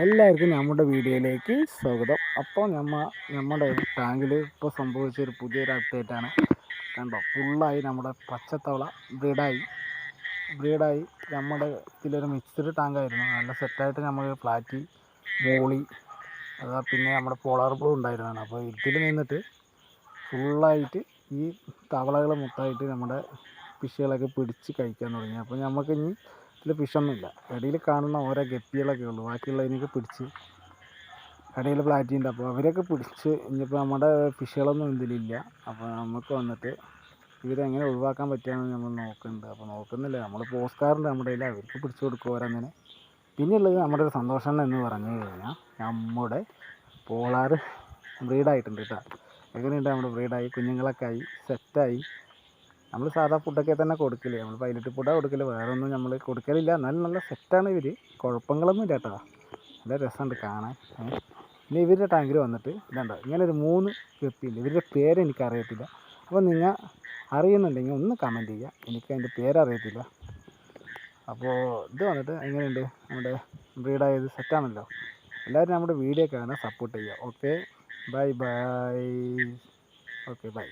എല്ലാവർക്കും നമ്മുടെ വീഡിയോയിലേക്ക് സ്വാഗതം. അപ്പോൾ നമ്മ നമ്മുടെ ടാങ്കിൽ ഇപ്പോൾ സംഭവിച്ച ഒരു പുതിയൊരു അപ്ഡേറ്റാണ് കണ്ടോ ഫുള്ളായി നമ്മുടെ പച്ചത്തവള ബ്രീഡായി ബ്രീഡായി നമ്മുടെ ഇതിലൊരു മിക്സ്ഡ് ടാങ്കായിരുന്നു. നല്ല സെറ്റായിട്ട് നമ്മൾ ഫ്ലാറ്റി മോളി അതാ പിന്നെ നമ്മുടെ പോളാർ ബ്ലൂ ഉണ്ടായിരുന്നതാണ്. അപ്പോൾ ഇതിൽ നിന്നിട്ട് ഫുള്ളായിട്ട് ഈ തവളകൾ മൊത്തമായിട്ട് നമ്മുടെ ഫിഷുകളൊക്കെ പിടിച്ച് കഴിക്കാൻ തുടങ്ങി. അപ്പോൾ നമുക്ക് ഇനി ഇതിൽ ഫിഷൊന്നുമില്ല ഇടയിൽ കാണുന്ന ഓരോ ഗപ്പികളൊക്കെ ഉള്ളൂ. ബാക്കിയുള്ളതിനൊക്കെ പിടിച്ച് ഇടയിൽ പ്ലാറ്റിയുണ്ട് അപ്പോൾ അവരൊക്കെ പിടിച്ച് ഇനിയിപ്പോൾ നമ്മുടെ ഫിഷുകളൊന്നും ഇതിലില്ല. അപ്പോൾ നമുക്ക് വന്നിട്ട് ഇവരെങ്ങനെ ഒഴിവാക്കാൻ പറ്റുകയെന്ന് നമ്മൾ നോക്കുന്നുണ്ട് അപ്പോൾ നോക്കുന്നില്ല. നമ്മൾ കാർഡ് നമ്മുടെ കയ്യിൽ അവർക്ക് പിടിച്ചു കൊടുക്കും ഓരോന്നിനെ. പിന്നെയുള്ളത് നമ്മുടെ ഒരു സന്തോഷം എന്ന് പറഞ്ഞു കഴിഞ്ഞാൽ നമ്മുടെ പോളാറ് ബ്രീഡായിട്ടുണ്ട് കേട്ടോ. എങ്ങനെയുണ്ട് നമ്മുടെ ബ്രീഡായി കുഞ്ഞുങ്ങളൊക്കെ ആയി. സെറ്റായി നമ്മൾ സാധാ ഫുഡൊക്കെ തന്നെ കൊടുക്കില്ല? നമ്മൾ പൈലറ്റ് ഫുഡാണ് കൊടുക്കൽ. വേറെ ഒന്നും നമ്മൾ കൊടുക്കലില്ല. എന്നാലും നല്ല സെറ്റാണ് ഇവർ കുഴപ്പങ്ങളൊന്നും ഇല്ല കേട്ടോ. നല്ല രസമുണ്ട് കാണാൻ. പിന്നെ ഇവരുടെ ടാങ്കിൽ വന്നിട്ട് ഇതുണ്ട് ഇങ്ങനെ ഒരു മൂന്ന് ഗപ്പിയില്ല ഇവരുടെ പേര് എനിക്ക് അറിയത്തില്ല. അപ്പോൾ നിങ്ങൾ അറിയുന്നുണ്ടെങ്കിൽ ഒന്ന് കമന്റ് ചെയ്യുക. എനിക്ക് അതിന്റെ പേരറിയത്തില്ല അപ്പോൾ ഇത് വന്നിട്ട് എങ്ങനെയുണ്ട്? നമ്മുടെ ബ്രീഡായത് സെറ്റാണല്ലോ എല്ലാവരും നമ്മുടെ വീഡിയോ കാണാൻ സപ്പോർട്ട് ചെയ്യുക. Okay bye bye okay bye